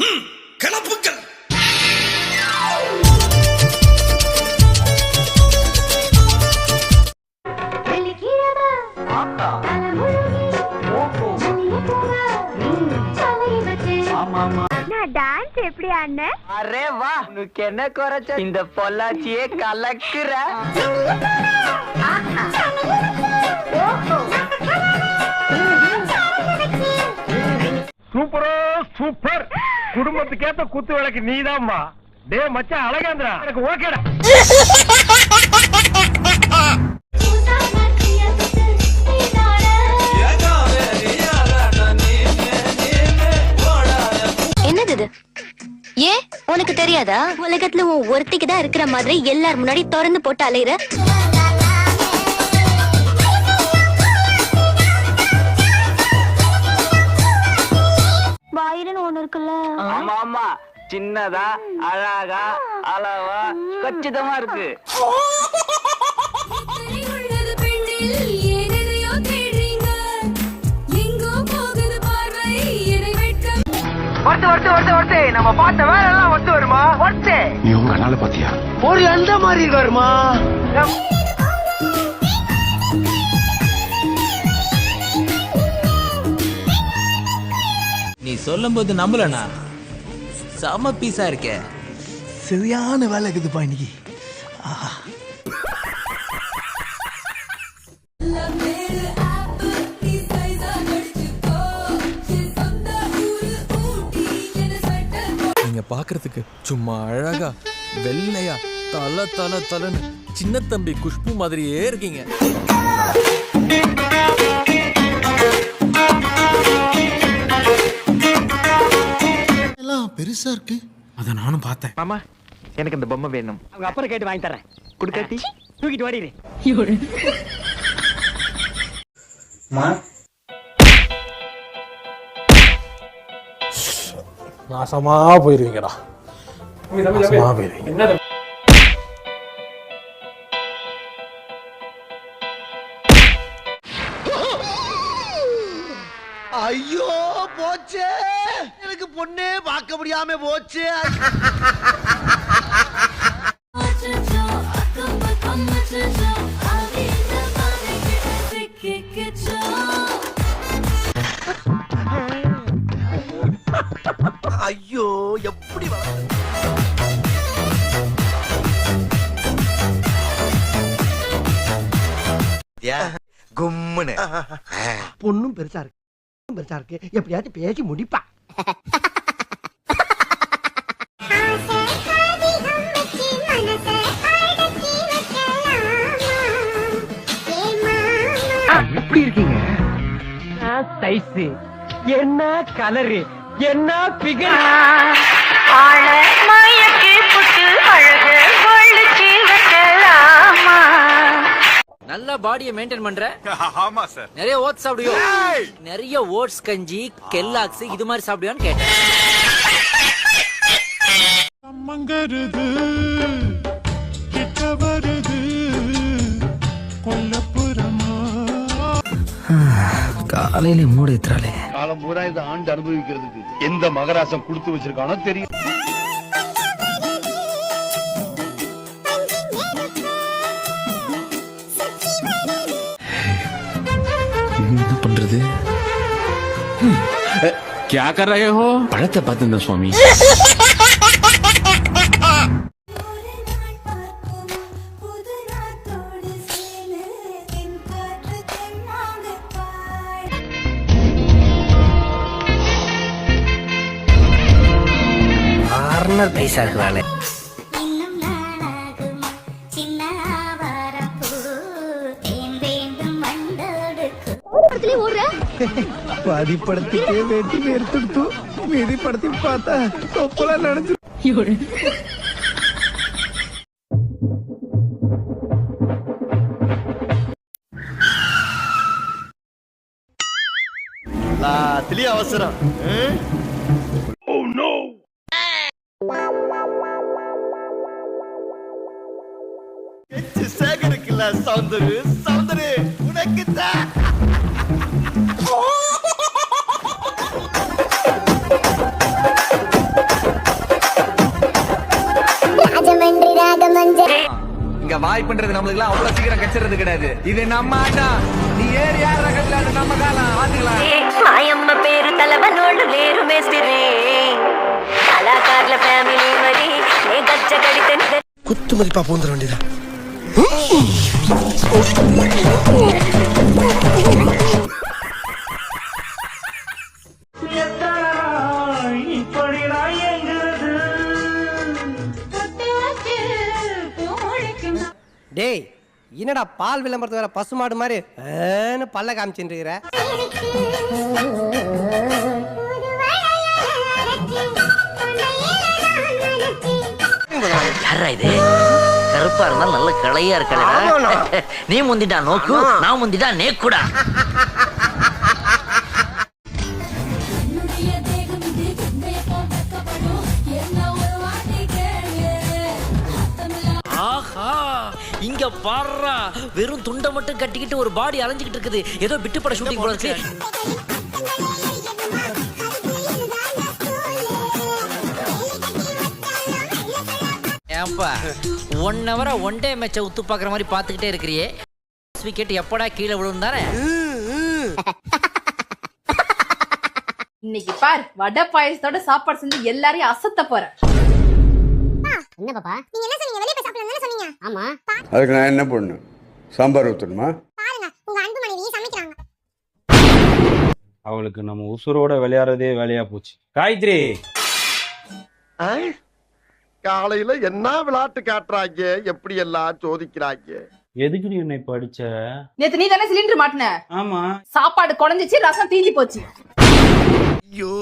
கிளப்புக்கள் dance எப்படி ஆடினேன் array வா. உனக்கு என்ன குறைச்ச இந்த பொள்ளாச்சியே கலக்குற. சூப்பரோ சூப்பர். குடும்பத்துக்கேத்த குத்து விளக்கு நீதாம்மா. டே மச்சான் அழகாந்திரா. எனக்கு ஓகேடா. என்னது இது? ஏன்? உனக்கு தெரியாதா? உலகத்துல உன் ஒருத்திக்கு தான் இருக்கிற மாதிரி எல்லார் முன்னாடி திறந்து போட்டு அலையிற? வாயிலுன்னு ஒண்ணு இருக்குல்ல? ஆமா ஆமா. சின்னதா அழகா அளவா கச்சிதமா இருக்கு. உள்ளது பெண்ணில் ஏனெதையோ தேடுறீங்க எங்கோ போகுது பார்வை எதை வெட்கம் ஒருத்து ஒருத்து ஒருத்து ஒருத்து. நம்ம பார்த்த வேலை எல்லாம் ஒத்து வருமா? ஒருத்து. நீ உங்க அண்ணால பாத்தியா? ஒரு அந்த மாதிரி வருமா? சொல்லும்போது நம்பலண்ணா. செம பீஸா இருக்கே. சரியான வேலை இருக்குதுப்பா இன்னைக்கு. ஸ்வெட்டர் நீங்க பாக்குறதுக்கு சும்மா அழகா வெள்ளையா தல தல தலன்னு சின்ன தம்பி குஷ்பு மாதிரியே இருக்கீங்க. பெருசா இருக்கு. அத நானும் பார்த்தேன். மாமா எனக்கு இந்த பொம்மை வேணும். அவங்க அப்புறம் கேட்டு வாங்கி தரேன். குடுக்காட்டி தூக்கிட்டு வாடிடு நாசமா போயிருவீங்கடா. நாசமா போயிருவீங்க. ஐயோ! போச்சே. எனக்கு பொண்ணே பார்க்க முடியாம போச்சே. ஐயோ எப்படி கும்முன்னு. பொண்ணும் பெருசா இருக்கு. பெருசா இருக்கு. எப்படியாச்சும் பேசி முடிப்பா. எப்படி இருக்கீங்க? சைஸ் என்ன கலரு என்ன பிகர் நல்ல பாடியை மெயின்டைன் பண்ற? ஆமா சார் நிறைய ஓட்ஸ் சாப்பிடுவியோ? நிறைய ஓட்ஸ் கஞ்சி கெல்லாக்ஸ் இது மாதிரி சாப்பிடுவியான்னு கேட்டேன். மங்கருது கிட்ட வருது கொல்லப்புறமா. காலையில மூட எத்துறாளே காலம் பூரா இந்த ஆண்டு அனுபவிக்கிறதுக்கு எந்த மகராசம் கொடுத்து வச்சிருக்கானோ தெரியும். என்ன பண்றது क्या कर रहे हो பழத்தை பார்த்து சுவாமி ஒரு நாள் பார்ப்போம் புது நாத்தோடு சேலு தென் காற்று தென்னாங்க பாடு கார்னர் பைசா இருக்கிறாளே வண்டோடுக்கு ஓடுற? பாதி படத்துக்கே வேட்டி எடுத்துடுத்து மீதி படத்தையும் பார்த்தா தொப்பலாம் நினைச்சு எல்லாத்துலயும் அவசரம். சேகருக்குல்ல சௌந்தரு சௌந்தரு வாய்ப்புன்றது நம்மளுக்கு எல்லாம் அவ்வளவு சீக்கிரம் கிடைச்சிருது கிடையாது. இது நம்ம ஆட்டம் நீ ஏறி யார் ரகத்துல அது நம்ம காலம் பாத்துக்கலாம். மாயம்ம பேரு தலைவனோடு வேறு மேஸ்திரே. கலாக்கார்ல ஃபேமிலி மரி நீ கச்ச கடித்த குத்து மதிப்பா போந்துட வேண்டியதா? டேய் என்னடா பால் விளம்பரத்து வர பசுமாடு மாதிரி ஏன்னு பல்ல காமிச்சுட்டு இருக்கிற? யாரா இது? கருப்பா இருந்தா நல்ல கலையா இருக்கடா நீ முந்திட்டா நோக்கு நான் முந்திட்டா நேக்குடா. இங்க பாடுறா வெறும் துண்டை மட்டும் கட்டிக்கிட்டு ஒரு பாடி அலைஞ்சுக்கிட்டு இருக்குது. ஏதோ பிட்டு பட ஷூட்டிங் போல இருக்கு. ஏன்பா ஒன் ஹவரா ஒன் டே மேட்சை உத்து பாக்குற மாதிரி பாத்துக்கிட்டே இருக்கிறியே. விக்கெட் எப்படா கீழே விழும் தானே? இன்னைக்கு பார் வடை பாயசத்தோட சாப்பாடு செஞ்சு எல்லாரையும் அசத்த போறேன். என்ன பாப்பா? நீங்க என்ன வெளிய சொன்னீங்க ஆமா. அதுக்கு நான் என்ன பண்ணணும்? சாம்பார் ஊற்றணுமா பாருங்க உங்க அன்பு மனைவி சமைக்கிறாங்க. அவளுக்கு நம்ம உசுரோட விளையாடுறதே வேலையா போச்சு. காயத்ரி! காலையில என்ன விளையாட்டு காட்டுறாங்க எப்படி எல்லாம் சோதிக்கிறாங்க எதுக்கு நீ என்னை படிச்ச? நேத்து நீ தானே சிலிண்டர் மாட்டின? ஆமா. சாப்பாடு குழஞ்சிச்சு ரசம் தீஞ்சு போச்சு. ஐயோ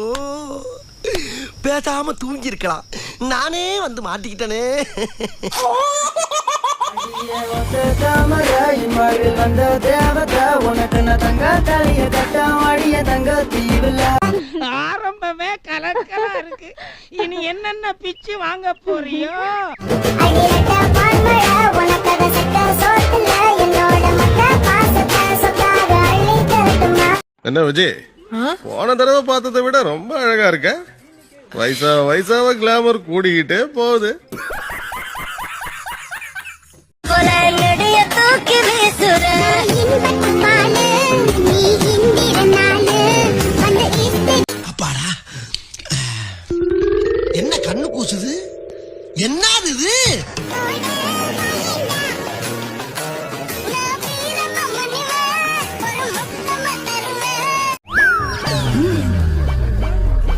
பேசாம தூங்கி இருக்கலாம் நானே வந்து மாட்டிக்கிட்டனே. ஆரம்பமே கலக்கலா இருக்கு. இனி என்னென்ன பிச்சு வாங்க போறியோ? என்ன விஜய் போன தடவை பார்த்ததை விட ரொம்ப அழகா இருக்க. வயசா வயசாவ கிளாமர் கூடிக்கிட்டே போகுது. என்னது இது?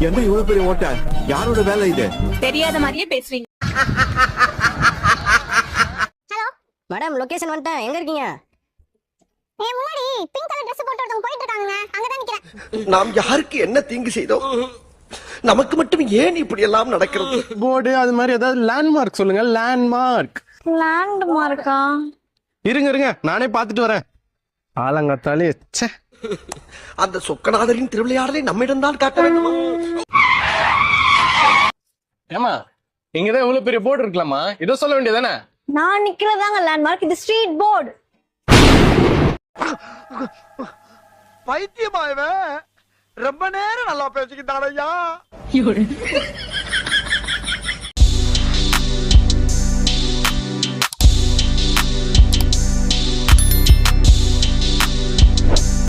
என்ன இவ்வளவு பெரிய ஓட்ட? யாரோட வேலை இது? தெரியாத மாதிரியே பேசுறீங்க. மேடம் லொகேஷன் வந்துட்டேன். எங்க இருக்கீங்க? ஏ முன்னாடி பிங்க் கலர் Dress போட்டு ஒருத்தவங்க போயிட்டு இருக்காங்க அங்க தான் நிக்கிறேன். நாம் யாருக்கு என்ன தீங்கு செய்தோம்? நமக்கு மட்டும் ஏன் இப்படி எல்லாம் நடக்கிறது? போர்டு அது மாதிரி ஏதாவது லேண்ட்மார்க் சொல்லுங்க லேண்ட்மார்க் லேண்ட் மார்க்கா இருங்க இருங்க. நானே பார்த்துட்டு வரேன். ஆலங்கத்தாலே ச்சே. அந்த சொக்கநாதரின் திருவிளையாடலை நம்மிடம் தான் காட்ட வேண்டுமா. ஏமா இங்கதான் இவ்வளவு பெரிய போர்டு இருக்கலாமா இதோ சொல்ல வேண்டியதானே நான் நிக்கிறதாங்க லேண்ட்மார்க் இது ஸ்ட்ரீட் போர்டு பைத்தியமாயவன் ரொம்ப நேரம் நல்லா பேசிக்கிட்டாரையா